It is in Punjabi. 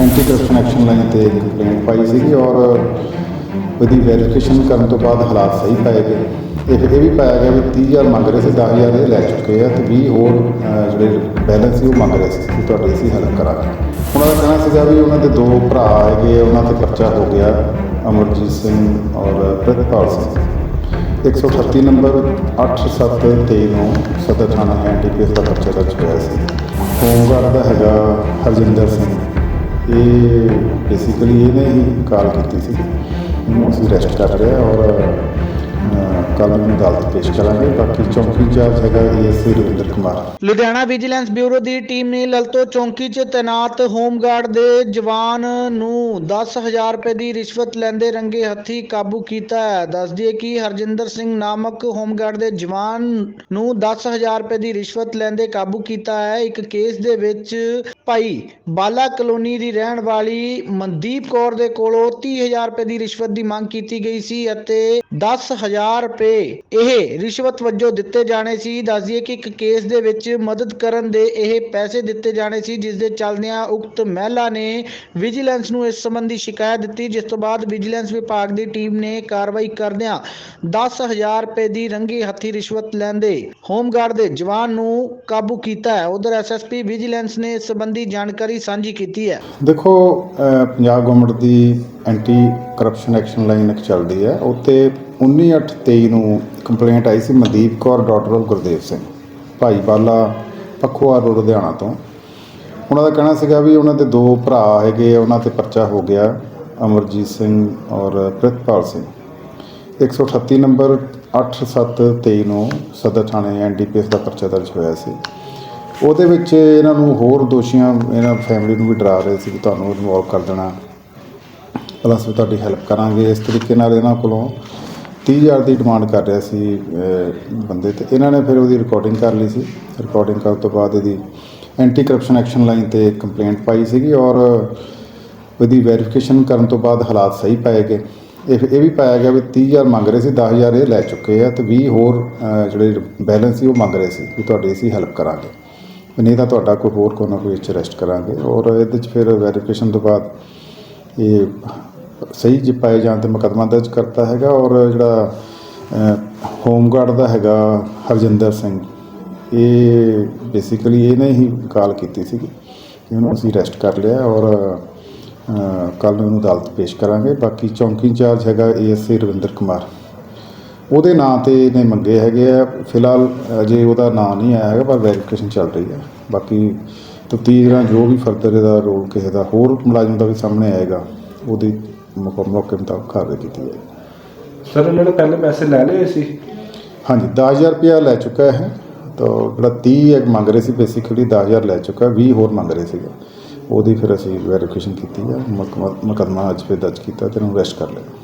ਐਂਟੀ ਕਰਪਸ਼ਨ ਐਕਸ਼ਨ ਲਾਈਨ ਤੇ ਕੰਪਲੇਂਟ ਪਾਈ ਸੀਗੀ ਔਰ ਉਹਦੀ ਵੈਰੀਫਿਕੇਸ਼ਨ ਕਰਨ ਤੋਂ ਬਾਅਦ ਹਾਲਾਤ ਸਹੀ ਪਾਏ ਗਏ? ਇਹ ਇਹ ਵੀ ਪਾਇਆ ਗਿਆ ਵੀ 30000 ਮੰਗ ਰਹੇ ਸੀ 10000 ਇਹ ਲੈ ਚੁੱਕੇ ਆ ਤੇ 20 ਹੋਰ ਜਿਹੜੇ ਬੈਲੈਂਸ ਸੀ ਉਹ ਮੰਗ ਰਹੇ ਸੀ ਕਿ ਅਸੀਂ ਹੈਲਪ ਕਰਾਂਗੇ ਉਹਨਾਂ ਦਾ ਕਹਿਣਾ ਸੀਗਾ ਵੀ ਉਹਨਾਂ ਦੇ ਦੋ ਭਰਾ ਹੈਗੇ ਉਹਨਾਂ ਤੇ ਖਰਚਾ ਹੋ ਗਿਆ, ਅਮਰਜੀਤ ਸਿੰਘ ਔਰ ਪ੍ਰਿਤਪਾਲ ਸਿੰਘ। 138 ਨੰਬਰ 8723 ਨੂੰ ਸਦਰ ਥਾਣਾ ਐਨਟੀਪੀਐਸ ਦਾ ਖਰਚਾ ਦਰਜ ਹੋਇਆ ਸੀ। ਹੋਮਗਾਰਡ ਦਾ ਹੈਗਾ ਹਰਜਿੰਦਰ ਸਿੰਘ। ਇਹ ਬੇਸਿਕਲੀ ਇਹਨੇ ਹੀ ਕਾਲ ਕੀਤੀ ਸੀ। ਇਹਨੂੰ ਅਸੀਂ ਅਰੈਸਟ ਕਰ ਲਿਆ ਔਰ ਕੱਲ੍ਹ ਨੂੰ ਅਦਾਲਤ ਪੇਸ਼ ਕਰਾਂਗੇ। ਬਾਕੀ ਚੌਂਕੀ ਇੰਚਾਰਜ ਹੈਗਾ ASC Ravinder Kumar. Ludhiana vigilance bureau ਦੀ ਟੀਮ ਨੇ ਲਲਤੋ ਚੌਂਕੀ 'ਚ ਤੈਨਾਤ ਹੋਮਗਾਰਡ ਦੇ ਜਵਾਨ ਨੂੰ 10000 ਰੁਪਏ ਦੀ ਰਿਸ਼ਵਤ ਲੈਂਦੇ ਰੰਗੇ ਹੱਥੀ ਕਾਬੂ ਕੀਤਾ ਹੈ। ਦੱਸ ਦਈਏ ਕਿ ਹਰਜਿੰਦਰ ਸਿੰਘ ਨਾਮਕ ਹੋਮਗਾਰਡ ਦੇ ਜਵਾਨ ਨੂੰ 10000 ਰੁਪਏ ਦੀ ਰਿਸ਼ਵਤ ਲੈਂਦੇ ਕਾਬੂ ਕੀਤਾ ਹੈ। ਇੱਕ ਕੇਸ ਦੇ ਵਿੱਚ ਭਾਈ ਬਾਲਾ ਕਲੋਨੀ ਦੀ ਰਹਿਣ ਵਾਲੀ ਮਨਦੀਪ ਕੌਰ ਦੇ ਕੋਲੋਂ 30000 ਰੁਪਏ ਦੀ ਰਿਸ਼ਵਤ ਦੀ ਮੰਗ ਕੀਤੀ ਗਈ ਸੀ ਅਤੇ 10000 ਰੁਪਏ ਇਹ ਰਿਸ਼ਵਤ ਵਜੋਂ ਦਿੱਤੇ ਜਾਣੇ ਸੀ। ਦੱਸ ਕਿ ਇੱਕ ਕੇਸ ਦੇ ਵਿੱਚ ਮਦਦ ਕਰਨ ਦੇ ਇਹ ਪੈਸੇ ਦਿੱਤੇ ਜਾਣੇ ਸੀ, ਜਿਸ ਦੇ ਚੱਲਦਿਆਂ ਉਕਤ ਮਹਿਲਾ ਨੇ ਵਿਜੀਲੈਂਸ ਨੂੰ ਇਸ ਸੰਬੰਧੀ ਸ਼ਿਕਾਇਤ ਦਿੱਤੀ, ਜਿਸ ਤੋਂ ਬਾਅਦ ਵਿਜੀਲੈਂਸ ਵਿਭਾਗ ਦੀ ਟੀਮ ਨੇ ਕਾਰਵਾਈ ਕਰਦਿਆਂ 10000 ਰੁਪਏ ਦੀ ਰੰਗੀ ਹੱਥੀ ਰਿਸ਼ਵਤ ਲੈਂਦੇ ਹੋਮਗਾਰਡ ਦੇ ਜਵਾਨ ਨੂੰ ਕਾਬੂ ਕੀਤਾ ਹੈ। ਉਧਰ ਐਸਐਸਪੀ ਵਿਜੀਲੈਂਸ ਨੇ ਇਸ ਸੰਬੰਧੀ ਜਾਣਕਾਰੀ ਸਾਂਝੀ ਕੀਤੀ ਹੈ। ਦੇਖੋ ਪੰਜਾਬ ਗਵਰਨਮੈਂਟ ਦੀ ਐਂਟੀ ਕਰਪਸ਼ਨ ਐਕਸ਼ਨ ਲਾਈਨ ਇੱਕ ਚੱਲਦੀ ਹੈ। ਉੱਤੇ 19/8/23 ਨੂੰ ਕੰਪਲੇਂਟ ਆਈ ਸੀ ਮਨਦੀਪ ਕੌਰ ਡਾਕਟਰ ਆਫ ਗੁਰਦੇਵ ਸਿੰਘ, ਭਾਈ ਬਾਲਾ ਪਖਵਾਰ ਰੋਡ ਲੁਧਿਆਣਾ ਤੋਂ। ਉਹਨਾਂ ਦਾ ਕਹਿਣਾ ਸੀਗਾ ਵੀ ਉਹਨਾਂ ਦੇ ਦੋ ਭਰਾ ਹੈਗੇ ਉਹਨਾਂ ਤੇ ਪਰਚਾ ਹੋ ਗਿਆ, ਅਮਰਜੀਤ ਸਿੰਘ ਔਰ ਪ੍ਰਿਤਪਾਲ ਸਿੰਘ। 138 ਨੰਬਰ 8723 ਨੂੰ ਸਦਰ ਥਾਣੇ ਐਨਡੀਪੀਐਸ ਦਾ ਪਰਚਾ ਦਰਜ ਹੋਇਆ ਸੀ। ਉਹਦੇ ਵਿੱਚ ਇਹਨਾਂ ਨੂੰ ਹੋਰ ਦੋਸ਼ੀਆਂ, ਇਹਨਾਂ ਫੈਮਿਲੀ ਨੂੰ ਵੀ ਡਰਾ ਰਹੇ ਸੀ ਕਿ ਤੁਹਾਨੂੰ ਇਨਵੋਲਵ ਕਰ ਦੇਣਾ। ਪਲੱਸ ਵੀ ਤੁਹਾਡੀ ਹੈਲਪ ਕਰਾਂਗੇ। ਇਸ ਤਰੀਕੇ ਨਾਲ ਇਹਨਾਂ ਕੋਲੋਂ 30000 ਦੀ ਡਿਮਾਂਡ ਕਰ ਰਿਹਾ ਸੀ ਬੰਦੇ ਤੇ। ਇਹਨਾਂ ਨੇ ਫਿਰ ਉਹਦੀ ਰਿਕਾਰਡਿੰਗ ਕਰ ਲਈ ਸੀ। ਰਿਕਾਰਡਿੰਗ ਕਰਨ ਤੋਂ ਬਾਅਦ ਇਹਦੀ ਐਂਟੀ ਕਰਪਸ਼ਨ ਐਕਸ਼ਨ ਲਾਈਨ ਤੇ ਕੰਪਲੇਂਟ ਪਾਈ ਸੀਗੀ ਔਰ ਉਹਦੀ ਵੈਰੀਫਿਕੇਸ਼ਨ ਕਰਨ ਤੋਂ ਬਾਅਦ ਹਾਲਾਤ ਸਹੀ ਪਾਏ ਗਏ। ਇਹ ਇਹ ਵੀ ਪਾਇਆ ਗਿਆ ਵੀ 30000 ਮੰਗ ਰਹੇ ਸੀ 10000 ਇਹ ਲੈ ਚੁੱਕੇ ਆ ਤੇ 20 ਹੋਰ ਜਿਹੜੇ ਬੈਲੈਂਸ ਸੀ ਉਹ ਮੰਗ ਰਹੇ ਸੀ ਕਿ ਤੁਹਾਡੀ ਅਸੀਂ ਹੈਲਪ ਕਰਾਂਗੇ। ਨਹੀਂ ਤਾਂ ਤੁਹਾਡਾ ਕੋਈ ਹੋਰ ਕੋਈ ਨਾ ਕੋਈ ਇੱਥੇ ਅਰੈਸਟ ਕਰਾਂਗੇ। ਔਰ ਇਹਦੇ 'ਚ ਫਿਰ ਵੈਰੀਫਿਕੇਸ਼ਨ ਤੋਂ ਬਾਅਦ ਇਹ ਸਹੀ ਜੇ ਪਾਏ ਜਾਣ ਤੇ ਮੁਕੱਦਮਾ ਦਰਜ ਕਰਤਾ ਹੈਗਾ। ਔਰ ਜਿਹੜਾ ਹੋਮਗਾਰਡ ਦਾ ਹੈਗਾ ਹਰਜਿੰਦਰ ਸਿੰਘ, ਇਹ ਬੇਸਿਕਲੀ ਇਹਨੇ ਹੀ ਕਾਲ ਕੀਤੀ ਸੀਗੀ ਇਹਨੂੰ ਅਸੀਂ ਅਰੈਸਟ ਕਰ ਲਿਆ ਔਰ ਕੱਲ੍ਹ ਨੂੰ ਇਹਨੂੰ ਅਦਾਲਤ ਪੇਸ਼ ਕਰਾਂਗੇ। ਬਾਕੀ ਚੌਂਕੀ ਇੰਚਾਰਜ ਹੈਗਾ ਏਐਸਸੀ ਰਵਿੰਦਰ ਕੁਮਾਰ। ਉਹਦੇ ਨਾਂ ਤੇ ਇਹਨੇ ਮੰਗੇ ਹੈਗੇ ਆ। ਫਿਲਹਾਲ ਅਜੇ ਉਹਦਾ ਨਾਂ ਨਹੀਂ ਆਇਆ ਹੈਗਾ ਪਰ ਵੈਰੀਫਿਕੇਸ਼ਨ ਚੱਲ ਰਹੀ ਹੈ। ਬਾਕੀ ਤਫਤੀਸ਼ ਨਾਲ ਜੋ ਵੀ ਫਰਦਰ ਇਹਦਾ ਰੋਲ ਕਿਸੇ ਦਾ ਹੋਰ ਮੁਲਾਜ਼ਮ ਦਾ ਵੀ ਸਾਹਮਣੇ ਆਏਗਾ ਉਹਦੀ ਮੌਕੇ ਮੌਕੇ ਮੁਤਾਬਕ ਕਾਰਵਾਈ ਕੀਤੀ ਜਾਏਗੀ। ਸਰ ਉਹਨਾਂ ਨੇ ਪਹਿਲੇ ਪੈਸੇ ਲੈ ਲਏ ਸੀ? ਹਾਂਜੀ 10000 ਰੁਪਇਆ ਲੈ ਚੁੱਕਾ ਹੈ ਤਾਂ ਜਿਹੜਾ 30 ਇੱਕ ਮੰਗ ਰਹੇ ਸੀ ਬੇਸਿਕਲੀ 10000 ਲੈ ਚੁੱਕਾ 20 ਹੋਰ ਮੰਗ ਰਹੇ ਸੀਗੇ। ਉਹਦੀ ਫਿਰ ਅਸੀਂ ਵੈਰੀਫਿਕੇਸ਼ਨ ਕੀਤੀ ਹੈ ਮੁਕੱਦਮਾ ਮੁਕੱਦਮਾ ਅੱਜ ਫਿਰ ਦਰਜ ਕੀਤਾ ਤੇ ਇਹਨੂੰ ਅਰੈਸਟ ਕਰ ਲਿਆ।